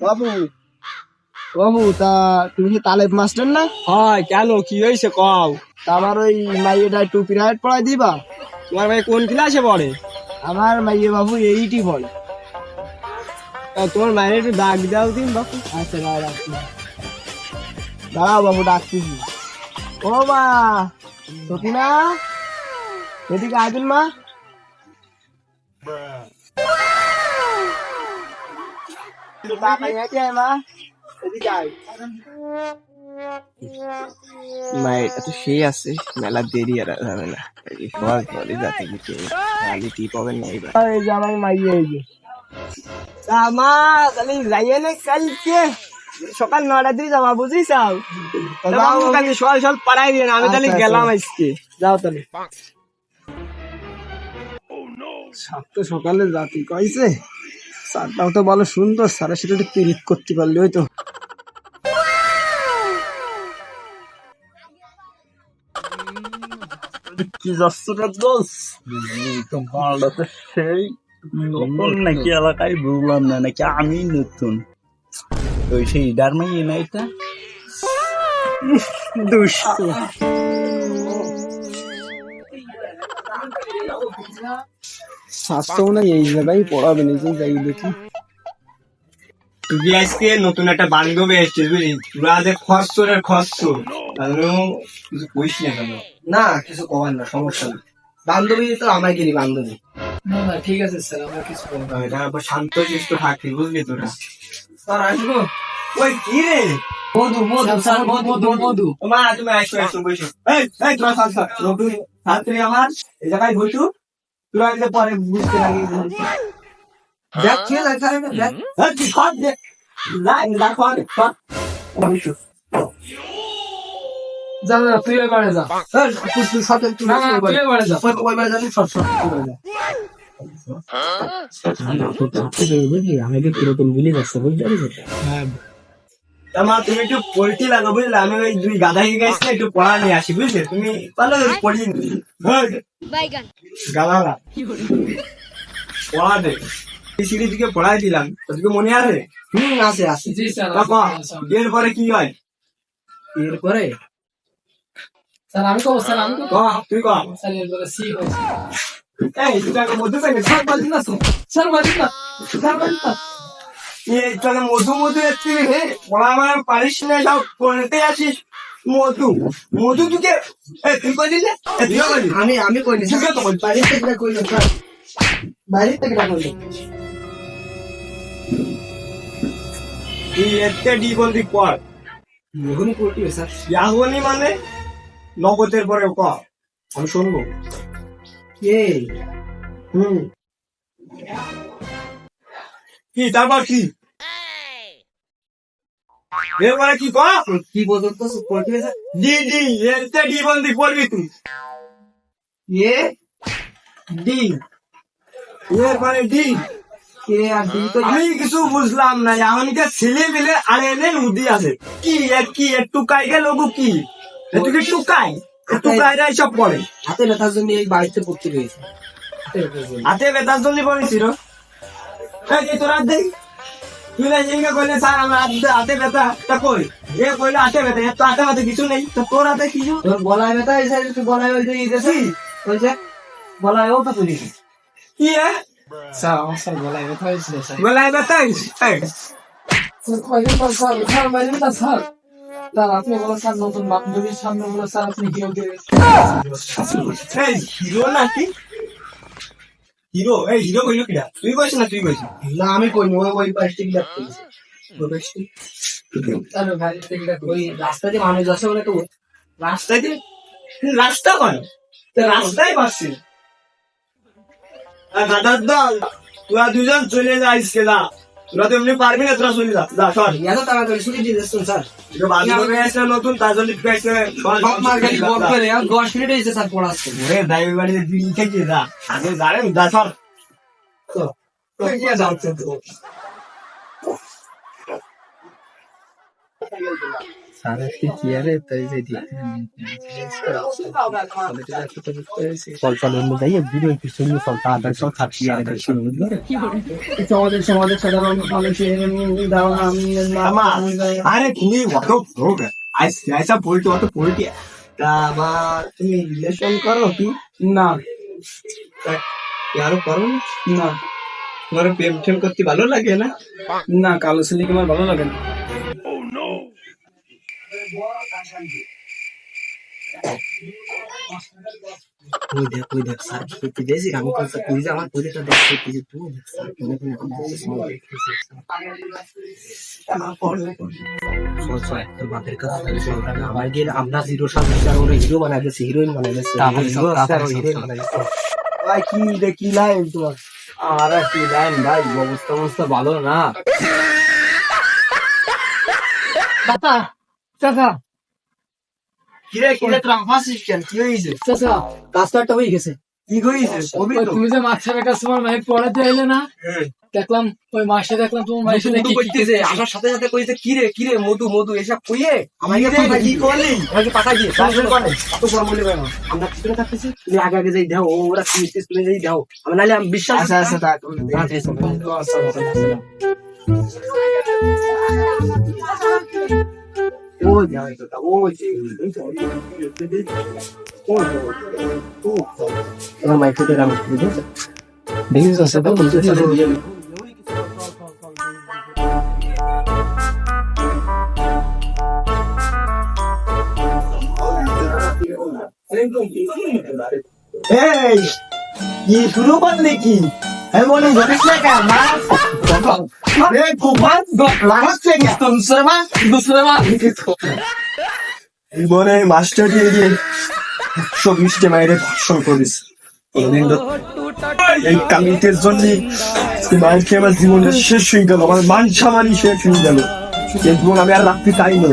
বাবু বাবু তা তুমি কি তালেব মাস্টার না? হয় কেন? কি হয়েছে কও? তা আমার ওই মাইয়েটা একটু পিরাইট পড়াই দিবা? তোমার ভাই কোন ক্লাসে পড়ে? আমার মাইয়ে বাবু এইটি বলে তা তোমার মায়ের একটু ডাক দাও দিন বাপু। আচ্ছা রাখছি। দাঁড়াও বাবু ডাকতেছি। ও মা সতীনা? এদিকে আইবেন মা। মা তো সেই আছে মেলা দেরি আর হবে না। সবার ঘরে যাতে কিছু খালি টিপ হবে না এবার এই যে আমার মাইয়ে এই যে। তা মা তাহলে যাইয়ে না কালকে। সকাল নটা দিয়ে যাবা বুঝিস যাও কালকে সকাল সকাল পাড়াই দিয়ে আমি তাহলে আচ্ছা, গেলাম আচ্ছা। আজকে। যাও তাহলে। সাত তো সকালে জাতি কইছে। স্যারটাও তো ভালো সুন্দর স্যারের সাথে একটু পিরিত করতে পারলে ওই তো কি যাচ্ছে দোষ সেই নতুন নাকি এলাকায় বুঝলাম না নাকি আমি নতুন? ওই সেই ডারমাই না এটা দুষ্ট। স্বাস্থ্য না এই জায়গায় পড়াবে নিজে যাই দেখি। তুই আজকে নতুন একটা বান্ধবী এসছিস বুঝলি? তোরা যে খসর খসর কিছু কইস না কেন? না কিছু কবার না সমস্যা না। বান্ধবী তো আমার গেলি বান্ধবী। না না ঠিক আছে স্যার আমরা কিছু করব এটা আবার শান্ত শিষ্ট থাকবি বুঝলি তোরা? স্যার আসব। ওই কি রে? মধু মধু স্যার মধু মধু মা তুমি আসো আসো বসো। এই এই তোরা সাথ সাথ রবি ছাত্রী আমার এই জায়গায় বসু। তোরা এলে পরে বুঝতে লাগি দেখ আছে স্যার দেখ। এই তুই খদ দে। লাইন দেখো খদ বসু। যা না তুই বাড়ি যা। তুই সাথে তুই না তুই ওই বাড়ি যা। ওই বাড়ি যাবি সব সব তুই বাড়ি যা। আমাকে কীরকম বিলি যাচ্ছে বুঝতে পারছিস হ্যাঁ মা তুমি একটু পোল্ট্রি লাগো বুঝলে? আমি ওই দুই গাধা গেছি একটু পড়া নিয়ে আসি বুঝলে? তুমি পারলে পড়ি বাইগান। পড়া দে। সিঁড়ি দিকে পড়াই দিলাম। তোকে মনে আছে? হুম আছে আছে। এরপরে কি হয়? এরপরে? স্যার আমি কব স্যার আমি কব। তুই কহ স্যার এরপরে সি হয়েছে এই তুই মধু পেলে স্যার বাজি না স্যার বাজি না? স্যার বাজি না? এই তাহলে মধু আমার পারিস না পড়তে আসিস? মধু মধু তুকে তুই কইলি না তুই আমি আমি তুই তো কইলি বাড়ি থেকে বাড়ি থেকে তুই এতে স্যার? ইয়াহুনি মানে? নগদের পরে ক? আমি শুনব। কে হুম কি তারপর কি? এরপরে কি ক কি বলতো তো করতে ডি ডি এতে ডি বলতি পড়বি তুই। A D. এরপরে ডি। কে আর ডি তো আমি কিছু বুঝলাম না এমনকে ছেলে মিলে আর এনে উদি আছে। কি কি টুকাই গেল কি? কি টুকাই? টুকাইরা হাতে ব্যথার জন্য এই বাড়িতে পড়তে হাতে ব্যথার জন্য। পড়েছিল তোরা দেখ তুই না জিঙ্গা কইলে স্যার আমার হাতে ব্যথা তা কই? এ কইলে হাতে ব্যথা। এর তো হাতে ব্যথা কিছু নেই। তো তোর হাতে কিছু তোর গলায় ব্যথা এই সাইড তুই গলায় ওই যে দিয়েছি। বলছে গলায় ও তো তুলি কি এ স্যার আমার স্যার গলায় ব্যথা হয়েছিল স্যার। গলায় ব্যথা এই। স্যার কয়দিন পর স্যার স্যার বাইরে না স্যার? আপনি বলো স্যার নতুন সামনে বলো স্যার আপনি দিয়ে হিরো নাকি হিরো এই হিরো কইলো কিরা তুই কইছ না তুই কইছ না আমি কই ওই ডাক ওই রাস্তা দিয়ে মানুষ আসে বলে তো রাস্তায় দিয়ে রাস্তা কর রাস্তায় পাচ্ছি গাদার দল তোরা দুজন চলে যাইস কেলা তোরা তো এমনি পারবি না তোরা চলে যা যা সর। এত তাড়াতাড়ি ছুটি দিয়ে দিচ্ছেন স্যার। এটা বান্ধবী আসলে নতুন তার জন্য আসলে বাপ মার গাড়ি বক করে আর দশ মিনিট হয়েছে স্যার পড়াচ্ছে। ওরে দাইবি বাড়িতে দিন থেকে যা আগে জানেন যা সর। তো তো কি যাচ্ছে তো স্যার আরে তাই যে অন্য ভিডিও পিছনে সমাজের সাধারণ মানুষের তুমি অত ভোগ আইসা পোল্টি অত পোল্টি তা মা তুমি রিলেশন করো কি না আরও করো না? তোমার প্রেম টেম করতে ভালো লাগে না না কালো ছেলেকে আমার ভালো লাগে না ওই দেখ ওই দেখ স্যার কি করতে দিয়েছি আমি তো তুই যে আমার দেখ যে তুই দেখ স্যার তোর বাপের কাছে গিয়ে জিরো সাত ওরা হিরো বানাই দিয়েছে হিরোইন বানাই দিয়েছে হিরো আছে আর হিরোইন বানাই দিয়েছে ভাই কি কি লাইন তোমার? আরে কি লাইন ভাই অবস্থা অবস্থা ভালো না। চাচা। কি রে কি রে কেন? কি হয়েছে? চাচা কাজ তো একটা হয়ে গেছে। কি হয়েছে? কবি তো? তুমি যে মাস্টারের কাছে তোমার মায়ের পড়াতে এলে না। দেখলাম ওই মাসে দেখলাম তোমার সাথে কি কইতেছে আমার সাথে সাথে কইছে কি রে কি রে মধু মধু এসব কইয়ে? আমাকে কি করলি? আমাকে পাঠাই দিয়ে তারপরে করে এত গরম বলে কেন আমরা পিছনে থাকতেছি? তুমি আগে আগে যাই দাও ওরা কি মিস্টেস তুমি যাই দাও আমি নালে আমি বিশ্বাস আচ্ছা আচ্ছা তা ও যাও এটা ও যে ও ও আমার মাইকে রাম দিছে দেখিস চাচা বলতে এই, কি শুরু করলি কি? এমন ঘটিস না কেন জীবনে মাস্টার দিয়ে দিয়ে একশো বিশটা মায়ের ধর্ষণ করিস এই কামিতের জন্য মায়ের খেয়ে আমার জীবনটা শেষ হয়ে গেল আমার মান সামানি শেষ হয়ে গেল। এই জীবন আমি আর রাখতে চাই না।